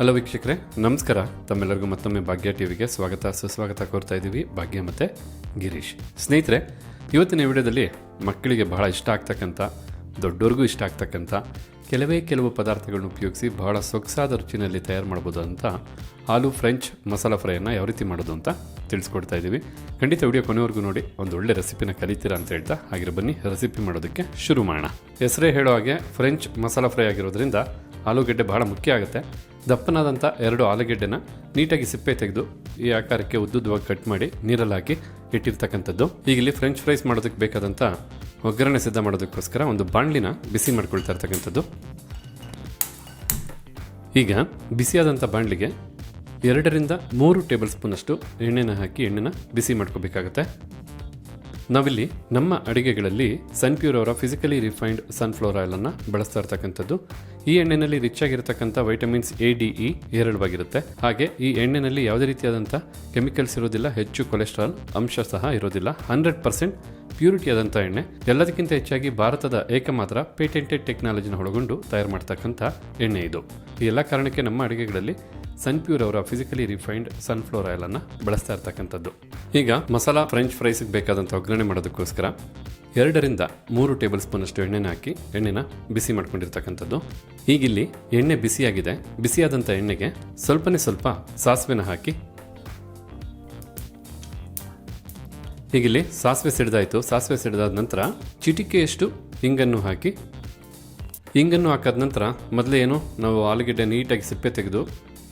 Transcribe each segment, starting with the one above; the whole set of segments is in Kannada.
ಹಲೋ ವೀಕ್ಷಕರೇ, ನಮಸ್ಕಾರ. ತಮ್ಮೆಲ್ಲರಿಗೂ ಮತ್ತೊಮ್ಮೆ ಭಾಗ್ಯ ಟಿವಿಗೆ ಸ್ವಾಗತ, ಸುಸ್ವಾಗತ ಕೋರ್ತಾ ಇದ್ದೀವಿ ಭಾಗ್ಯ ಮತ್ತು ಗಿರೀಶ್. ಸ್ನೇಹಿತರೆ, ಇವತ್ತಿನ ವಿಡಿಯೋದಲ್ಲಿ ಮಕ್ಕಳಿಗೆ ಬಹಳ ಇಷ್ಟ ಆಗ್ತಕ್ಕಂಥ ದೊಡ್ಡವ್ರಿಗೂ ಇಷ್ಟ ಆಗ್ತಕ್ಕಂಥ, ಕೆಲವೇ ಕೆಲವು ಪದಾರ್ಥಗಳನ್ನು ಉಪಯೋಗಿಸಿ ಬಹಳ ಸೊಗಸಾದ ರುಚಿನಲ್ಲಿ ತಯಾರು ಮಾಡ್ಬೋದು ಅಂತ ಆಲೂ ಫ್ರೆಂಚ್ ಮಸಾಲ ಫ್ರೈಯನ್ನು ಯಾವ ರೀತಿ ಮಾಡೋದು ಅಂತ ತಿಳಿಸ್ಕೊಡ್ತಾ ಇದ್ದೀವಿ. ಖಂಡಿತ ವಿಡಿಯೋ ಕೊನೆವರೆಗೂ ನೋಡಿ, ಒಂದು ಒಳ್ಳೆ ರೆಸಿಪಿನ ಕಲಿತೀರಾ ಅಂತ ಹೇಳ್ತಾ ಹಾಗೆ ಬನ್ನಿ, ರೆಸಿಪಿ ಮಾಡೋದಕ್ಕೆ ಶುರು ಮಾಡೋಣ. ಹೆಸರೇ ಹೇಳೋ ಹಾಗೆ, ಫ್ರೆಂಚ್ ಮಸಾಲ ಫ್ರೈ ಆಗಿರೋದ್ರಿಂದ ಆಲೂಗಡ್ಡೆ ಬಹಳ ಮುಖ್ಯ ಆಗುತ್ತೆ. ದಪ್ಪನಾದಂಥ ಎರಡು ಆಲೂಗೆಡ್ಡೆನ ನೀಟಾಗಿ ಸಿಪ್ಪೆ ತೆಗೆದು ಈ ಆಕಾರಕ್ಕೆ ಉದ್ದುದ್ದವಾಗಿ ಕಟ್ ಮಾಡಿ ನೀರಲ್ಲಿ ಹಾಕಿ ಇಟ್ಟಿರ್ತಕ್ಕಂಥದ್ದು. ಈಗ ಇಲ್ಲಿ ಫ್ರೆಂಚ್ ಫ್ರೈಸ್ ಮಾಡೋದಕ್ಕೆ ಬೇಕಾದಂಥ ಒಗ್ಗರಣೆ ಸಿದ್ಧ ಮಾಡೋದಕ್ಕೋಸ್ಕರ ಒಂದು ಬಾಣಲಿನ ಬಿಸಿ ಮಾಡ್ಕೊಳ್ತಾ ಇರ್ತಕ್ಕಂಥದ್ದು. ಈಗ ಬಿಸಿಯಾದಂಥ ಬಾಣಲಿಗೆ ಎರಡರಿಂದ ಮೂರು ಟೇಬಲ್ ಸ್ಪೂನಷ್ಟು ಎಣ್ಣೆನ ಹಾಕಿ ಎಣ್ಣೆನ ಬಿಸಿ ಮಾಡ್ಕೋಬೇಕಾಗತ್ತೆ. ನಾವಿಲ್ಲಿ ನಮ್ಮ ಅಡುಗೆಗಳಲ್ಲಿ ಸನ್ಪ್ಯೂರ್ ಅವರ ಫಿಸಿಕಲಿ ರಿಫೈನ್ಡ್ ಸನ್ಫ್ಲವರ್ ಆಯಿಲನ್ನು ಬಳಸ್ತಾ ಇರ್ತಕ್ಕಂಥದ್ದು. ಈ ಎಣ್ಣೆನಲ್ಲಿ ರಿಚ್ ಆಗಿರತಕ್ಕಂಥ ವೈಟಮಿನ್ಸ್ ಎ ಡಿ ಇ ಹೇರಳವಾಗಿರುತ್ತೆ ಹಾಗೆ ಈ ಎಣ್ಣೆನಲ್ಲಿ ಯಾವುದೇ ರೀತಿಯಾದಂಥ ಕೆಮಿಕಲ್ಸ್ ಇರೋದಿಲ್ಲ, ಹೆಚ್ಚು ಕೊಲೆಸ್ಟ್ರಾಲ್ ಅಂಶ ಸಹ ಇರೋದಿಲ್ಲ. ಹಂಡ್ರೆಡ್ ಪರ್ಸೆಂಟ್ ಪ್ಯೂರಿಟಿ ಆದಂಥ ಎಣ್ಣೆ. ಎಲ್ಲದಕ್ಕಿಂತ ಹೆಚ್ಚಾಗಿ ಭಾರತದ ಏಕಮಾತ್ರ ಪೇಟೆಂಟೆಡ್ ಟೆಕ್ನಾಲಜಿನ ಒಳಗೊಂಡು ತಯಾರು ಮಾಡ್ತಕ್ಕಂಥ ಎಣ್ಣೆ ಇದು. ಈ ಎಲ್ಲ ಕಾರಣಕ್ಕೆ ನಮ್ಮ ಅಡುಗೆಗಳಲ್ಲಿ ಸನ್ಪ್ಯೂರ್ ಅವರ ಫಿಸಿಕಲಿ ರಿಫೈನ್ಡ್ ಸನ್ಫ್ಲವರ್ ಆಯಿಲನ್ನು ಬಳಸ್ತಾ ಇರ್ತಕ್ಕಂಥದ್ದು. ಈಗ ಮಸಾಲಾ ಫ್ರೆಂಚ್ ಫ್ರೈಸ್ಗೆ ಬೇಕಾದಂಥ ಒಗ್ಗರಣೆ ಮಾಡೋದಕ್ಕೋಸ್ಕರ ಎರಡರಿಂದ ಮೂರು ಟೇಬಲ್ ಸ್ಪೂನಷ್ಟು ಎಣ್ಣೆನ ಹಾಕಿ ಎಣ್ಣೆನ ಬಿಸಿ ಮಾಡ್ಕೊಂಡಿರ್ತಕ್ಕಂಥದ್ದು. ಈಗಿಲ್ಲಿ ಎಣ್ಣೆ ಬಿಸಿಯಾಗಿದೆ. ಬಿಸಿಯಾದಂಥ ಎಣ್ಣೆಗೆ ಸ್ವಲ್ಪನೇ ಸ್ವಲ್ಪ ಸಾಸಿವೆನ ಹಾಕಿ. ಈಗಿಲ್ಲಿ ಸಾಸಿವೆ ಸಿಡಿದಾಯಿತು. ಸಾಸಿವೆ ಸಿಡಿದಾದ ನಂತರ ಚಿಟಿಕೆಯಷ್ಟು ಹಿಂಗನ್ನು ಹಾಕಿ. ಹಿಂಗನ್ನು ಹಾಕಾದ ನಂತರ ಮೊದಲೇ ಏನು, ನಾವು ಆಲೂಗಡ್ಡೆ ನೀಟಾಗಿ ಸಿಪ್ಪೆ ತೆಗೆದು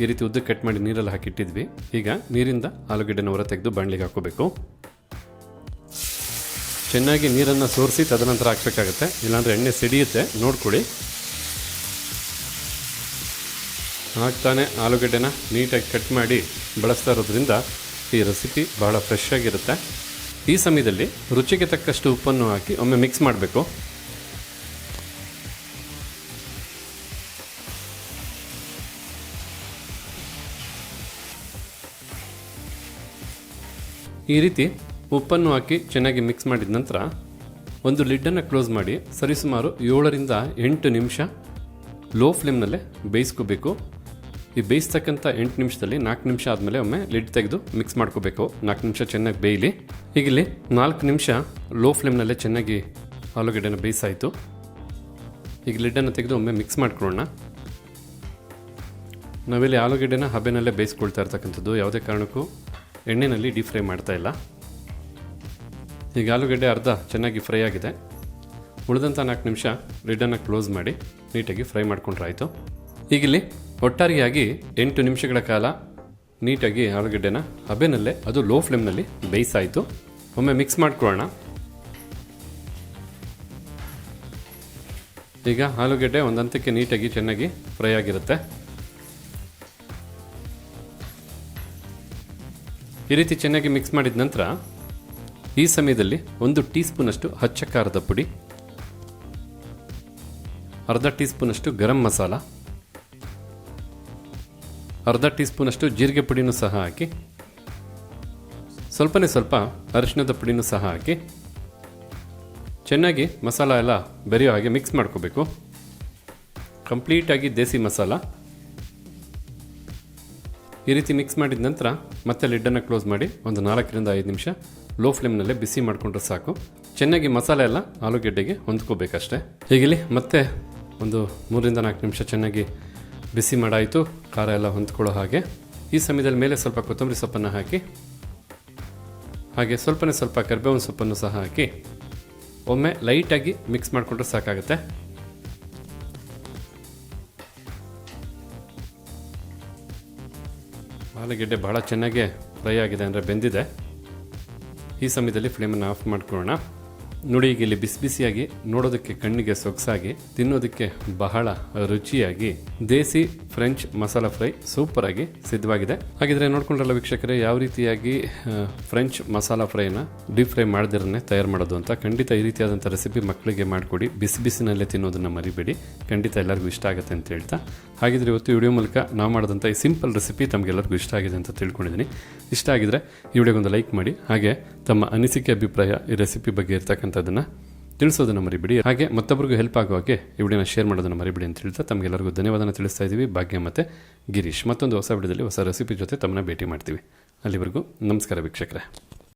ಈ ರೀತಿ ಉದ್ದ ಕಟ್ ಮಾಡಿ ನೀರಲ್ಲಿ ಹಾಕಿಟ್ಟಿದ್ವಿ. ಈಗ ನೀರಿಂದ ಆಲೂಗೆಡ್ಡೆನ ಹೊರ ತೆಗೆದು ಬಾಣಲಿಗೆ ಹಾಕೋಬೇಕು ಚೆನ್ನಾಗಿ ನೀರನ್ನು ಸೋರಿಸಿ ತದನಂತರ ಹಾಕಬೇಕಾಗತ್ತೆ. ಇಲ್ಲಾಂದರೆ ಎಣ್ಣೆ ಸಿಡಿಯುತ್ತೆ. ನೋಡ್ಕೊಳ್ಳಿ. ಹಾಕ್ತಾನೆ ಆಲೂಗಡ್ಡೆನ ನೀಟಾಗಿ ಕಟ್ ಮಾಡಿ ಬಳಸ್ತಾ ಇರೋದ್ರಿಂದ ಈ ರೆಸಿಪಿ ಬಹಳ ಫ್ರೆಶ್ ಆಗಿರುತ್ತೆ. ಈ ಸಮಯದಲ್ಲಿ ರುಚಿಗೆ ತಕ್ಕಷ್ಟು ಉಪ್ಪನ್ನು ಹಾಕಿ ಒಮ್ಮೆ ಮಿಕ್ಸ್ ಮಾಡಬೇಕು. ಈ ರೀತಿ ಉಪ್ಪನ್ನು ಹಾಕಿ ಚೆನ್ನಾಗಿ ಮಿಕ್ಸ್ ಮಾಡಿದ ನಂತರ ಒಂದು ಲಿಡ್ಡನ್ನು ಕ್ಲೋಸ್ ಮಾಡಿ ಸರಿಸುಮಾರು ಏಳರಿಂದ ಎಂಟು ನಿಮಿಷ ಲೋ ಫ್ಲೇಮ್ನಲ್ಲೇ ಬೇಯಿಸ್ಕೋಬೇಕು. ಈ ಬೇಯಿಸ್ತಕ್ಕಂಥ ಎಂಟು ನಿಮಿಷದಲ್ಲಿ ನಾಲ್ಕು ನಿಮಿಷ ಆದಮೇಲೆ ಒಮ್ಮೆ ಲಿಡ್ ತೆಗೆದು ಮಿಕ್ಸ್ ಮಾಡ್ಕೋಬೇಕು. ನಾಲ್ಕು ನಿಮಿಷ ಚೆನ್ನಾಗಿ ಬೇಯಲಿ. ಹೀಗಿಲ್ಲಿ ನಾಲ್ಕು ನಿಮಿಷ ಲೋ ಫ್ಲೇಮ್ನಲ್ಲೇ ಚೆನ್ನಾಗಿ ಆಲೂಗಡ್ಡೆನ ಬೇಯಿಸಾಯಿತು. ಈಗ ಲಿಡ್ಡನ್ನು ತೆಗೆದು ಒಮ್ಮೆ ಮಿಕ್ಸ್ ಮಾಡ್ಕೊಳ್ಳೋಣ. ನಾವಿಲ್ಲಿ ಆಲೂಗಡ್ಡೆನ ಹಬೆನಲ್ಲೇ ಬೇಯಿಸ್ಕೊಳ್ತಾ ಇರ್ತಕ್ಕಂಥದ್ದು ಯಾವುದೇ ಕಾರಣಕ್ಕೂ. ಎಣ್ಣೆಯಲ್ಲಿ ಡೀಪ್ ಫ್ರೈ ಮಾಡ್ತಾ ಇಲ್ಲ. ಈಗ ಆಲೂಗಡ್ಡೆ ಅರ್ಧ ಚೆನ್ನಾಗಿ ಫ್ರೈ ಆಗಿದೆ. ಉಳಿದಂಥ ನಾಲ್ಕು ನಿಮಿಷ ಲಿಡ್ಡನ್ನು ಕ್ಲೋಸ್ ಮಾಡಿ, ನೀಟಾಗಿ ಫ್ರೈ ಮಾಡ್ಕೊಂಡ್ರಾಯಿತು ಈಗಿಲ್ಲಿ ಒಟ್ಟಾರೆಯಾಗಿ ಎಂಟು ನಿಮಿಷಗಳ ಕಾಲ ನೀಟಾಗಿ ಆಲೂಗಡ್ಡೆನ ಹಬೆನಲ್ಲೇ, ಅದು ಲೋ ಫ್ಲೇಮ್ನಲ್ಲಿ ಬೇಯಿಸಾಯಿತು. ಒಮ್ಮೆ ಮಿಕ್ಸ್ ಮಾಡ್ಕೊಳ್ಳೋಣ. ಈಗ ಆಲೂಗಡ್ಡೆ ಒಂದಂತಕ್ಕೆ ನೀಟಾಗಿ ಚೆನ್ನಾಗಿ ಫ್ರೈ ಆಗಿರುತ್ತೆ. ಈ ರೀತಿ ಚೆನ್ನಾಗಿ ಮಿಕ್ಸ್ ಮಾಡಿದ ನಂತರ ಈ ಸಮಯದಲ್ಲಿ ಒಂದು ಟೀ ಸ್ಪೂನಷ್ಟು ಹಚ್ಚ ಖಾರದ ಪುಡಿ, ಅರ್ಧ ಟೀ ಸ್ಪೂನಷ್ಟು ಗರಂ ಮಸಾಲ, ಅರ್ಧ ಟೀ ಸ್ಪೂನಷ್ಟು ಜೀರಿಗೆ ಪುಡಿನೂ ಸಹ ಹಾಕಿ, ಸ್ವಲ್ಪನೇ ಸ್ವಲ್ಪ ಅರಿಶಿಣದ ಪುಡಿನೂ ಸಹ ಹಾಕಿ, ಚೆನ್ನಾಗಿ ಮಸಾಲ ಎಲ್ಲ ಬೆರೆಯೋ ಹಾಗೆ ಮಿಕ್ಸ್ ಮಾಡ್ಕೋಬೇಕು. ಕಂಪ್ಲೀಟಾಗಿ ದೇಸಿ ಮಸಾಲ. ಈ ರೀತಿ ಮಿಕ್ಸ್ ಮಾಡಿದ ನಂತರ ಮತ್ತೆ ಲಿಡ್ಡನ್ನು ಕ್ಲೋಸ್ ಮಾಡಿ ಒಂದು ನಾಲ್ಕರಿಂದ ಐದು ನಿಮಿಷ ಲೋ ಫ್ಲೇಮ್ನಲ್ಲೇ ಬಿಸಿ ಮಾಡಿಕೊಂಡ್ರೆ ಸಾಕು. ಚೆನ್ನಾಗಿ ಮಸಾಲೆ ಎಲ್ಲ ಆಲೂಗೆಡ್ಡೆಗೆ ಹೊಂದ್ಕೋಬೇಕಷ್ಟೆ. ಹೀಗಿಲ್ಲಿ ಮತ್ತೆ ಒಂದು ಮೂರರಿಂದ ನಾಲ್ಕು ನಿಮಿಷ ಚೆನ್ನಾಗಿ ಬಿಸಿ ಮಾಡಾಯಿತು. ಖಾರ ಎಲ್ಲ ಹೊಂದ್ಕೊಳ್ಳೋ ಹಾಗೆ. ಈ ಸಮಯದಲ್ಲಿ ಮೇಲೆ ಸ್ವಲ್ಪ ಕೊತ್ತಂಬರಿ ಸೊಪ್ಪನ್ನು ಹಾಕಿ, ಹಾಗೆ ಸ್ವಲ್ಪನೇ ಸ್ವಲ್ಪ ಕರ್ಬೇವಿನ ಸೊಪ್ಪನ್ನು ಸಹ ಹಾಕಿ ಒಮ್ಮೆ ಲೈಟಾಗಿ ಮಿಕ್ಸ್ ಮಾಡಿಕೊಂಡ್ರೆ ಸಾಕಾಗುತ್ತೆ. ಆಲೂಗೆಡ್ಡೆ ಬಹಳ ಚೆನ್ನಾಗಿ ಫ್ರೈ ಆಗಿದೆ ಅಂದರೆ ಬೆಂದಿದೆ. ಈ ಸಮಯದಲ್ಲಿ ಫ್ಲೇಮನ್ನು ಆಫ್ ಮಾಡ್ಕೊಳ್ಳೋಣ. ನೋಡಿ ಇಲ್ಲಿ ಬಿಸಿ ಬಿಸಿಯಾಗಿ ನೋಡೋದಕ್ಕೆ ಕಣ್ಣಿಗೆ ಸೊಗಸಾಗಿ, ತಿನ್ನೋದಕ್ಕೆ ಬಹಳ ರುಚಿಯಾಗಿ, desi French masala fry super ಆಗಿ ಸಿದ್ಧವಾಗಿದೆ. ಹಾಗಿದ್ರೆ ನೋಡ್ಕೊಂಡ್ರಲ್ಲ ವೀಕ್ಷಕರೇ, ಯಾವ ರೀತಿಯಾಗಿ ಫ್ರೆಂಚ್ ಮಸಾಲ ಫ್ರೈನ ಡೀಪ್ ಫ್ರೈ ಮಾಡದಿರನ್ನೇ ತಯಾರು ಮಾಡೋದು ಅಂತ ಖಂಡಿತ ಈ ರೀತಿಯಾದಂಥ ರೆಸಿಪಿ ಮಕ್ಕಳಿಗೆ ಮಾಡಿಕೊಡಿ. ಬಿಸಿ ಬಿಸಿನಲ್ಲೇ ತಿನ್ನೋದನ್ನ ಮರಿಬೇಡಿ. ಖಂಡಿತ ಎಲ್ಲರಿಗೂ ಇಷ್ಟ ಆಗುತ್ತೆ ಅಂತ ಹೇಳ್ತಾ. ಹಾಗಿದ್ರೆ ಇವತ್ತು ವಿಡಿಯೋ ಮೂಲಕ ನಾವು ಮಾಡಿದಂಥ ಈ ಸಿಂಪಲ್ ರೆಸಿಪಿ ತಮಗೆಲ್ಲರಿಗೂ ಇಷ್ಟ ಆಗಿದೆ ಅಂತ ತಿಳ್ಕೊಂಡಿದ್ದೀನಿ. ಇಷ್ಟ ಆಗಿದ್ರೆ ಈ ವಿಡಿಯೋಗೊಂದು ಲೈಕ್ ಮಾಡಿ. ಹಾಗೆ ತಮ್ಮ ಅನಿಸಿಕೆ, ಅಭಿಪ್ರಾಯ ಈ ರೆಸಿಪಿ ಬಗ್ಗೆ ಇರ್ತಕ್ಕಂಥದ್ದನ್ನು ತಿಳಿಸೋದನ್ನ ಮರಿಬಿಡಿ. ಹಾಗೆ ಮತ್ತೊಬ್ಬರಿಗೂ ಹೆಲ್ಪ್ ಆಗೋ ಹಾಗೆ ಈ ವಿಡಿಯೋನ ಶೇರ್ ಮಾಡೋದನ್ನ ಮರಿಬಿಡಿ ಅಂತ ಹೇಳ್ತಾ ತಮಗೆಲ್ಲರಿಗೂ ಧನ್ಯವಾದನ ತಿಳಿಸ್ತಾ ಇದ್ದೀವಿ. ಭಾಗ್ಯ ಮತ್ತೆ ಗಿರೀಶ್. ಮತ್ತೊಂದು ಹೊಸ ವಿಡಿಯೋದಲ್ಲಿ ಹೊಸ ರೆಸಿಪಿ ಜೊತೆ ತಮ್ಮನ್ನ ಭೇಟಿ ಮಾಡ್ತೀವಿ. ಅಲ್ಲಿವರೆಗೂ ನಮಸ್ಕಾರ ವೀಕ್ಷಕರೇ.